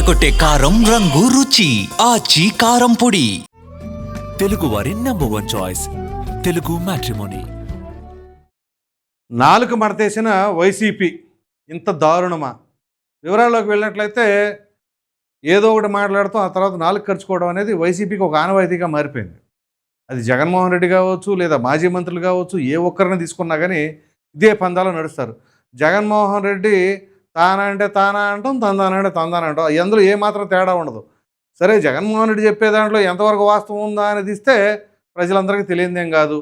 అదరకొట్టే కారం రంగు రుచి. ఆచి కారం పొడి. తెలుగువారి number one choice Telugu matrimony నాలుగు మడతేసిన వైసీపీ. ఇంత దారుణమా? వివరాల్లోకి వెళ్ళినట్లయితే ఏదో ఒకటి మాట్లాడుతూ ఆ తర్వాత నాలుగు ఖర్చుకోవడం అనేది వైసీపీకి ఒక ఆనవాయితీగా మారిపోయింది. అది జగన్మోహన్ రెడ్డి కావచ్చు లేదా మాజీ మంత్రులు కావచ్చు ఏ ఒక్కరిని తీసుకున్నా కానీ ఇదే పందాలో నడుస్తారు. జగన్మోహన్ రెడ్డి తానా అంటే తానా అంటాం తందాన అంటే. తందాన అంటాం అందులో ఏమాత్రం తేడా ఉండదు. సరే జగన్మోహన్ రెడ్డి చెప్పే దాంట్లో ఎంతవరకు వాస్తవం ఉందా అనేది ఇస్తే ప్రజలందరికీ తెలియదేం కాదు.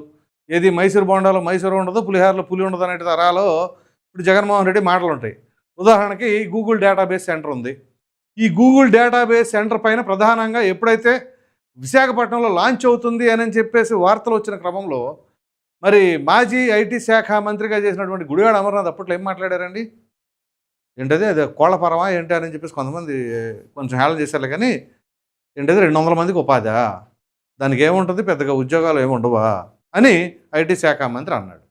ఏది మైసూరు బోండాలో మైసూరు ఉండదు పులిహారలో పులి ఉండదు అనే తరాలో ఇప్పుడు జగన్మోహన్ రెడ్డి మాటలు ఉంటాయి. ఉదాహరణకి గూగుల్ డేటాబేస్ సెంటర్ ఉంది. ఈ గూగుల్ డేటాబేస్ సెంటర్ పైన ప్రధానంగా ఎప్పుడైతే విశాఖపట్నంలో లాంచ్ అవుతుంది అని చెప్పేసి వార్తలు వచ్చిన క్రమంలో మరి మాజీ ఐటీ శాఖ మంత్రిగా చేసినటువంటి గుడివాడ అమర్నాథ్ అప్పట్లో ఏం మాట్లాడారండి? ఏంటది? అది కోళ్ళపరమా ఏంటి అని చెప్పేసి కొంతమంది కొంచెం హేళన చేశారు కానీ ఏంటది? రెండు వందల మందికి ఉపాధి. దానికి ఏముంటుంది? పెద్దగా ఉద్యోగాలు ఏముండవా అని ఐటీ శాఖ మంత్రి అన్నాడు.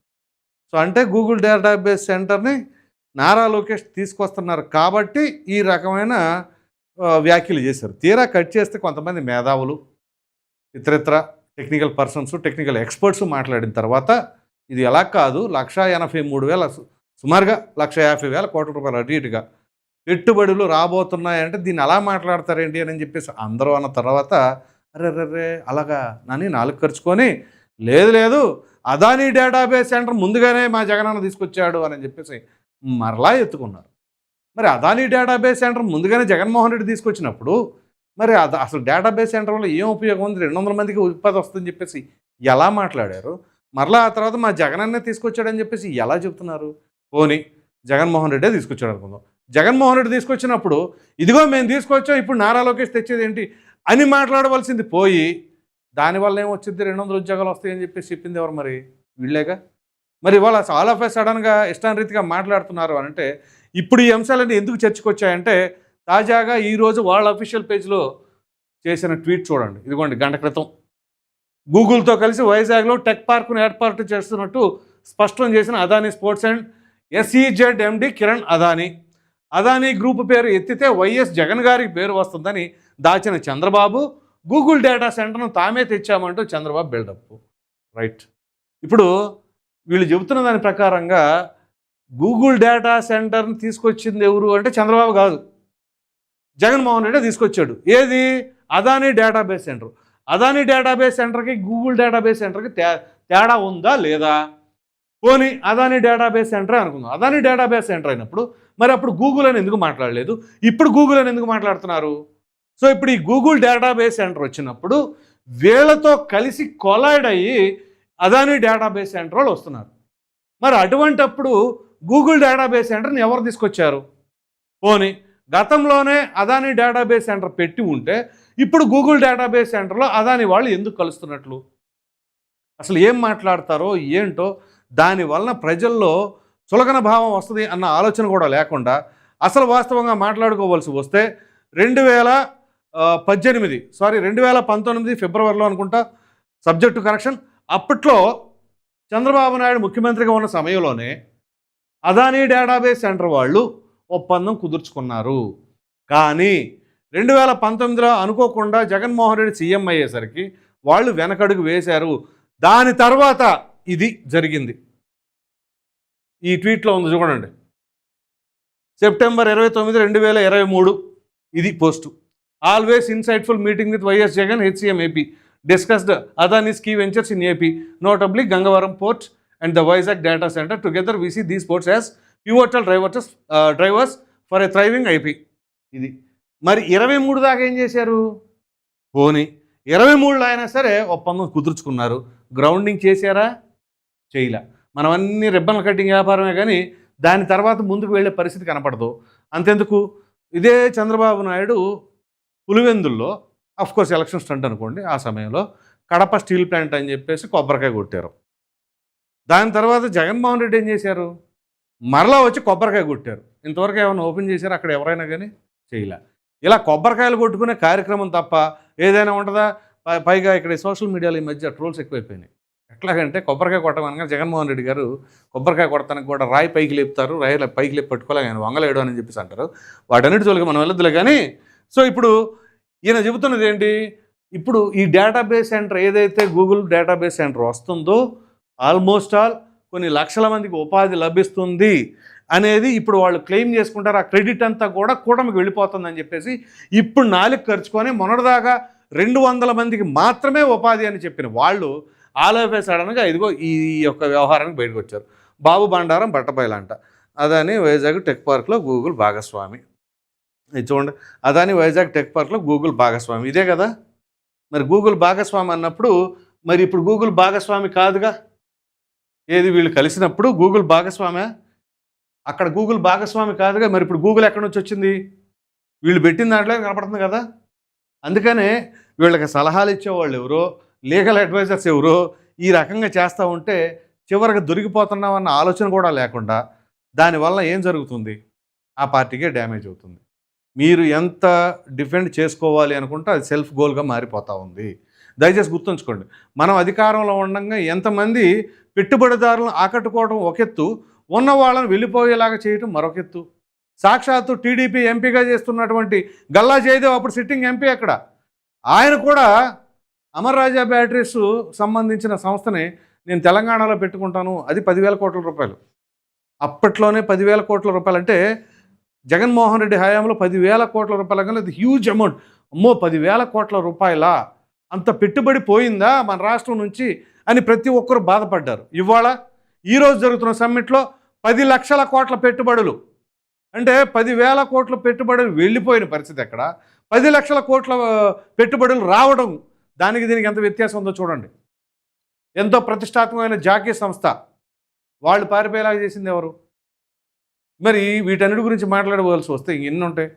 సో అంటే గూగుల్ డేటాబేస్ సెంటర్ని నారా లోకేష్ తీసుకొస్తున్నారు కాబట్టి ఈ రకమైన వ్యాఖ్యలు చేశారు. తీరా కట్ చేస్తే కొంతమంది మేధావులు ఇతరితర టెక్నికల్ పర్సన్స్ టెక్నికల్ ఎక్స్పర్ట్స్ మాట్లాడిన తర్వాత ఇది ఎలా కాదు లక్షా ఎనభై మూడు వేల సుమారుగా లక్ష యాభై వేల కోట్ల రూపాయలు అటు ఇటుగా. పెట్టుబడులు రాబోతున్నాయంటే దీన్ని అలా మాట్లాడతారేంటి అని చెప్పేసి అందరూ అన్న తర్వాత అరే రే అలాగా నన్ను నాలుగు ఖర్చుకొని లేదు లేదు అదానీ డేటాబేస్ సెంటర్ ముందుగానే మా జగనన్న తీసుకొచ్చాడు అని చెప్పేసి మరలా ఎత్తుకున్నారు. మరి అదానీ డేటాబేస్ సెంటర్ ముందుగానే జగన్మోహన్ రెడ్డి తీసుకొచ్చినప్పుడు మరి అద అసలు డేటాబేస్ సెంటర్ వల్ల ఏం ఉపయోగం ఉంది? రెండు వందల మందికి ఉత్పత్తి వస్తుందని చెప్పేసి ఎలా మాట్లాడారు? మరలా ఆ తర్వాత మా జగనన్నే తీసుకొచ్చాడని చెప్పేసి ఎలా చెప్తున్నారు పోని జగన్మోహన్ రెడ్డే తీసుకొచ్చాడు అనుకుందాం. జగన్మోహన్ రెడ్డి తీసుకొచ్చినప్పుడు ఇదిగో మేము తీసుకొచ్చాం ఇప్పుడు నారా లోకేష్ తెచ్చేది ఏంటి అని మాట్లాడవలసింది పోయి దానివల్ల ఏమొచ్చింది రెండు వందల ఉద్యోగాలు వస్తాయని చెప్పేసి చెప్పింది ఎవరు మరి? వీళ్ళేగా? మరి ఇవాళ ఆల్ ఆఫ్ ఎ సడన్గా ఇష్టానరీతిగా మాట్లాడుతున్నారు అని అంటే ఇప్పుడు ఈ అంశాలన్నీ ఎందుకు చర్చకొచ్చాయంటే తాజాగా ఈరోజు వాళ్ళ అఫీషియల్ పేజ్లో చేసిన ట్వీట్ చూడండి. ఇదిగోండి గంట క్రితం. గూగుల్తో కలిసి వైజాగ్లో టెక్ పార్క్ను ఏర్పాటు చేస్తున్నట్టు స్పష్టం చేసిన Adani sports and SEZ MD Kiran Adani. Adani group పేరు ఎత్తితే వైఎస్ జగన్ గారికి పేరు వస్తుందని దాచిన చంద్రబాబు. గూగుల్ డేటా సెంటర్ను తామే తెచ్చామంటూ చంద్రబాబు బిల్డప్. రైట్. ఇప్పుడు వీళ్ళు చెబుతున్న దాని ప్రకారంగా గూగుల్ డేటా సెంటర్ని తీసుకొచ్చింది ఎవరు అంటే చంద్రబాబు కాదు. జగన్మోహన్ రెడ్డి తీసుకొచ్చాడు. ఏది? Adani database centre. Adani database సెంటర్కి గూగుల్ డేటాబేస్ సెంటర్కి తే తేడా ఉందా లేదా? పోనీ అదాని డేటాబేస్ సెంటరే అనుకుందాం. అదాని డేటాబేస్ సెంటర్ అయినప్పుడు మరి అప్పుడు గూగుల్ అని ఎందుకు మాట్లాడలేదు? ఇప్పుడు గూగుల్ అని ఎందుకు మాట్లాడుతున్నారు? సో ఇప్పుడు ఈ గూగుల్ డేటాబేస్ సెంటర్ వచ్చినప్పుడు వీళ్ళతో కలిసి కొలాయిడ్ అయ్యి అదాని డేటాబేస్ సెంటర్ వాళ్ళు వస్తున్నారు. మరి అటువంటప్పుడు గూగుల్ డేటాబేస్ సెంటర్ని ఎవరు తీసుకొచ్చారు? పోనీ గతంలోనే అదాని డేటాబేస్ సెంటర్ పెట్టి ఉంటే ఇప్పుడు గూగుల్ డేటాబేస్ సెంటర్లో అదాని వాళ్ళు ఎందుకు కలుస్తున్నట్లు? అసలు ఏం మాట్లాడతారో ఏంటో దాని వలన ప్రజల్లో చులకన భావం వస్తుంది అన్న ఆలోచన కూడా లేకుండా అసలు వాస్తవంగా మాట్లాడుకోవాల్సి వస్తే రెండు వేల పద్దెనిమిది సారీ రెండు వేల పంతొమ్మిది ఫిబ్రవరిలో అనుకుంటా సబ్జెక్టు కరెక్షన్. అప్పట్లో చంద్రబాబు నాయుడు ముఖ్యమంత్రిగా ఉన్న సమయంలోనే అదానీ డేటాబేస్ సెంటర్ వాళ్ళు ఒప్పందం కుదుర్చుకున్నారు. కానీ రెండు వేల పంతొమ్మిదిలో అనుకోకుండా జగన్మోహన్ రెడ్డి సీఎం అయ్యేసరికి వాళ్ళు వెనకడుగు వేశారు. దాని తర్వాత ఇది జరిగింది. ఈ ట్వీట్లో ఉంది చూడండి. సెప్టెంబర్ ఇరవై తొమ్మిది రెండు వేల ఇరవై మూడు ఇది post. Always insightful meeting with YS Jagan HCM AP. Discussed Adani's key ventures in AP. Notably Gangavaram port and the Vizag data centre. Together we these ports as pivotal drivers drivers for a thriving IP. ఇది. మరి ఇరవై మూడు దాకా ఏం చేశారు? పోనీ. ఇరవై మూడులో అయినా సరే ఒప్పందం కుదుర్చుకున్నారు. గ్రౌండింగ్ చేశారా? చేయలే. మనం అన్ని రిబ్బన్ కటింగ్ వ్యాపారమే కానీ దాని తర్వాత ముందుకు వెళ్ళే పరిస్థితి కనపడదు. అంతెందుకు? ఇదే చంద్రబాబు నాయుడు పులివెందుల్లో అఫ్ కోర్స్ ఎలక్షన్ స్టంట్ అనుకోండి ఆ సమయంలో కడప స్టీల్ ప్లాంట్ అని చెప్పేసి కొబ్బరికాయ కొట్టారు. దాని తర్వాత జగన్మోహన్ రెడ్డి ఏం చేశారు? మరలా వచ్చి కొబ్బరికాయ కొట్టారు. ఇంతవరకు ఏమైనా ఓపెన్ చేశారు? అక్కడ ఎవరైనా కానీ చేయలే. ఇలా కొబ్బరికాయలు కొట్టుకునే కార్యక్రమం తప్ప ఏదైనా ఉంటుందా? పై- పైగా ఇక్కడ సోషల్ మీడియాలో ఈ మధ్య ట్రోల్స్ ఎక్కువైపోయినాయి. ఎట్లాగంటే కొబ్బరికాయ కొట్టమనగా జగన్మోహన్ రెడ్డి గారు కొబ్బరికాయ కొడతానికి కూడా రాయి పైకి లేపుతారు రాయి పైకి లేపి పట్టుకోలేక ఆయన వంగలేడు అని చెప్పేసి అంటారు. వాటన్నిటి జోలికి మనం వెళ్ళొద్దులే కానీ సో ఇప్పుడు ఈయన చెబుతున్నది ఏంటి? ఇప్పుడు ఈ డేటాబేస్ సెంటర్ ఏదైతే గూగుల్ డేటాబేస్ సెంటర్ వస్తుందో ఆల్మోస్ట్ ఆల్ కొన్ని లక్షల మందికి ఉపాధి లభిస్తుంది అనేది ఇప్పుడు వాళ్ళు క్లెయిమ్ చేసుకుంటారు. ఆ క్రెడిట్ అంతా కూడా కూటమికి వెళ్ళిపోతుందని చెప్పేసి ఇప్పుడు నాలుగు ఖర్చుకొని మొన్నటిదాకా రెండు వందల మందికి మాత్రమే ఉపాధి అని చెప్పిన వాళ్ళు ఆలోపే సడన్గా ఇదిగో ఈ యొక్క వ్యవహారానికి బయటకు వచ్చారు. బాబు బండారం బట్టబయలంట అదాని వైజాగ్ టెక్ పార్క్లో గూగుల్ భాగస్వామి. ఇది చూడండి. అదాని వైజాగ్ టెక్ పార్క్లో గూగుల్ భాగస్వామి. ఇదే కదా? మరి గూగుల్ భాగస్వామి అన్నప్పుడు మరి ఇప్పుడు గూగుల్ భాగస్వామి కాదుగా? ఏది వీళ్ళు కలిసినప్పుడు గూగుల్ భాగస్వామే? అక్కడ గూగుల్ భాగస్వామి కాదుగా? మరి ఇప్పుడు గూగుల్ ఎక్కడి నుంచి వచ్చింది? వీళ్ళు పెట్టిన దాంట్లో కనపడుతుంది కదా? అందుకనే వీళ్ళకి సలహాలు ఇచ్చేవాళ్ళు ఎవరో లీగల్ అడ్వైజర్స్ ఎవరు ఈ రకంగా చేస్తూ ఉంటే చివరికి దొరికిపోతున్నామన్న ఆలోచన కూడా లేకుండా దానివల్ల ఏం జరుగుతుంది? ఆ పార్టీకే డ్యామేజ్ అవుతుంది. మీరు ఎంత డిఫెండ్ చేసుకోవాలి అనుకుంటే అది సెల్ఫ్ గోల్గా మారిపోతూ ఉంది. దయచేసి గుర్తుంచుకోండి. మనం అధికారంలో ఉండగా ఎంతమంది పెట్టుబడిదారులను ఆకట్టుకోవడం ఒక ఎత్తు ఉన్న వాళ్ళని వెళ్ళిపోయేలాగా చేయటం మరొక ఎత్తు. సాక్షాత్తు టీడీపీ ఎంపీగా చేస్తున్నటువంటి గల్లా జయదేవ్ అప్పుడు సిట్టింగ్ ఎంపీ అక్కడ ఆయన కూడా అమర్ రాజా బ్యాటరీస్ సంబంధించిన సంస్థని నేను తెలంగాణలో పెట్టుకుంటాను. అది పదివేల కోట్ల రూపాయలు. అప్పట్లోనే పదివేల కోట్ల రూపాయలు. అంటే జగన్మోహన్ రెడ్డి హయాంలో పదివేల కోట్ల రూపాయల కన్నా అది హ్యూజ్ అమౌంట్ అమ్మో పదివేల కోట్ల రూపాయల? అంత పెట్టుబడి పోయిందా మన రాష్ట్రం నుంచి అని ప్రతి ఒక్కరు బాధపడ్డారు. ఇవాళ ఈరోజు జరుగుతున్న సమ్మిట్లో పది లక్షల కోట్ల పెట్టుబడులు. అంటే పదివేల కోట్ల పెట్టుబడులు వెళ్ళిపోయిన పరిస్థితి ఎక్కడ? పది లక్షల కోట్ల పెట్టుబడులు రావడం దానికి దీనికి ఎంత వ్యత్యాసం ఉందో చూడండి. ఎంతో ప్రతిష్టాత్మకమైన జాకీ సంస్థ. వాళ్ళు పారిపోయేలాగా చేసింది ఎవరు? మరి వీటన్నిటి గురించి మాట్లాడవలసి వస్తే ఎన్ని ఉంటాయి?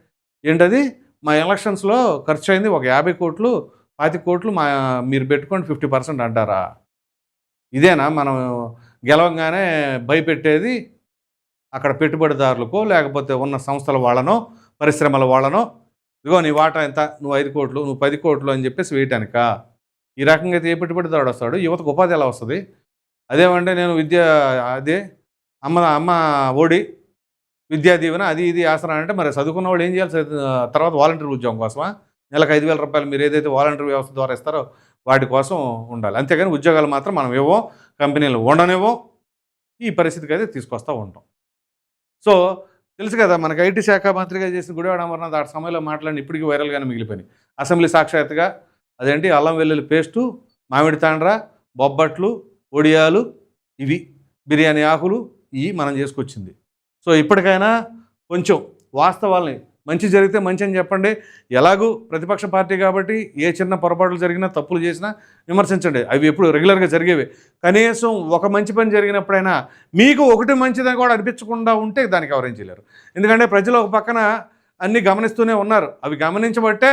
ఏంటది? మా ఎలక్షన్స్లో ఖర్చు అయింది ఒక యాభై కోట్లు పాతి కోట్లు మా మీరు పెట్టుకోండి ఫిఫ్టీ పర్సెంట్ అంటారా? ఇదేనా? మనం గెలవంగానే భయపెట్టేది అక్కడ పెట్టుబడిదారులకో లేకపోతే ఉన్న సంస్థల వాళ్ళనో పరిశ్రమల వాళ్ళనో ఇదిగో నీ వాటా ఎంత? నువ్వు ఐదు కోట్లు నువ్వు పది కోట్లు అని చెప్పేసి వేయటానిక ఈ రకంగా అయితే ఏ పెట్టుబడిదారుడు వస్తాడు? యువతకు ఉపాధి ఎలా వస్తుంది? అదేమంటే నేను విద్య అదే అమ్మ అమ్మ ఓడి విద్యా దీవెన అది ఇది ఆసరా అంటే మరి చదువుకున్న వాళ్ళు ఏం చేయాలి? చదువు- తర్వాత వాలంటీర్ ఉద్యోగం కోసమా? నెలకు ఐదు వేల రూపాయలు మీరు ఏదైతే వాలంటీర్ వ్యవస్థ ద్వారా ఇస్తారో వాటి కోసం ఉండాలి. అంతేగాని ఉద్యోగాలు మాత్రం మనం ఇవ్వం కంపెనీలు ఉండనివ్వం ఈ పరిస్థితికి అయితే తీసుకొస్తూ ఉంటాం. సో తెలుసు కదా మనకి ఐటీ శాఖ మంత్రిగా చేసిన గుడివాడ అమర్నాథ్ ఆ సమయంలో మాట్లాడిన ఇప్పటికీ వైరల్గానే మిగిలిపోయినాయి. అసెంబ్లీ సాక్షాత్గా అదేంటి అల్లం వెల్లుల్లి పేస్టు మామిడి తాండ్ర బొబ్బట్లు ఒడియాలు ఇవి బిర్యానీ ఆకులు ఇవి మనం చేసుకొచ్చింది. సో ఇప్పటికైనా కొంచెం వాస్తవాల్ని మంచి జరిగితే మంచి అని చెప్పండి. ఎలాగూ ప్రతిపక్ష పార్టీ కాబట్టి ఏ చిన్న పొరపాట్లు జరిగినా తప్పులు చేసినా విమర్శించండి. అవి ఎప్పుడు రెగ్యులర్గా జరిగేవి. కనీసం ఒక మంచి పని జరిగినప్పుడైనా మీకు ఒకటి మంచిదని కూడా అనిపించకుండా ఉంటే దానికి ఎవరించలేరు ఎందుకంటే ప్రజలు ఒక పక్కన అన్నీ గమనిస్తూనే ఉన్నారు. అవి గమనించబట్టే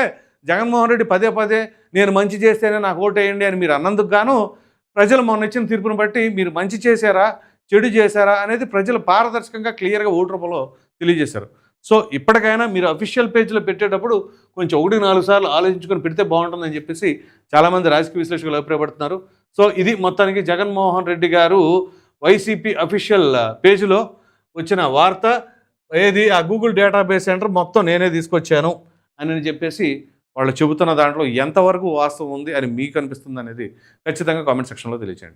జగన్మోహన్ రెడ్డి పదే పదే నేను మంచి చేస్తేనే నాకు ఓటు వేయండి అని మీరు అన్నందుకు గాను ప్రజలు మొన్న ఇచ్చిన తీర్పును బట్టి మీరు మంచి చేశారా చెడు చేశారా అనేది ప్రజలు పారదర్శకంగా క్లియర్గా ఓటు రూపంలో తెలియజేశారు. సో ఇప్పటికైనా మీరు అఫీషియల్ పేజ్లో పెట్టేటప్పుడు కొంచెం ఒకటి నాలుగు సార్లు ఆలోచించుకొని పెడితే బాగుంటుందని చెప్పేసి చాలామంది రాజకీయ విశ్లేషకులు అభిప్రాయపడుతున్నారు. సో ఇది మొత్తానికి జగన్మోహన్ రెడ్డి గారు వైసీపీ అఫీషియల్ పేజీలో వచ్చిన వార్త. ఏది? ఆ గూగుల్ డేటాబేస్ సెంటర్ మొత్తం నేనే తీసుకొచ్చాను అని చెప్పేసి వాళ్ళు చెబుతున్న దాంట్లో ఎంతవరకు వాస్తవం ఉంది అని మీకు అనిపిస్తుంది అనేది ఖచ్చితంగా కామెంట్ సెక్షన్లో తెలియచేయండి.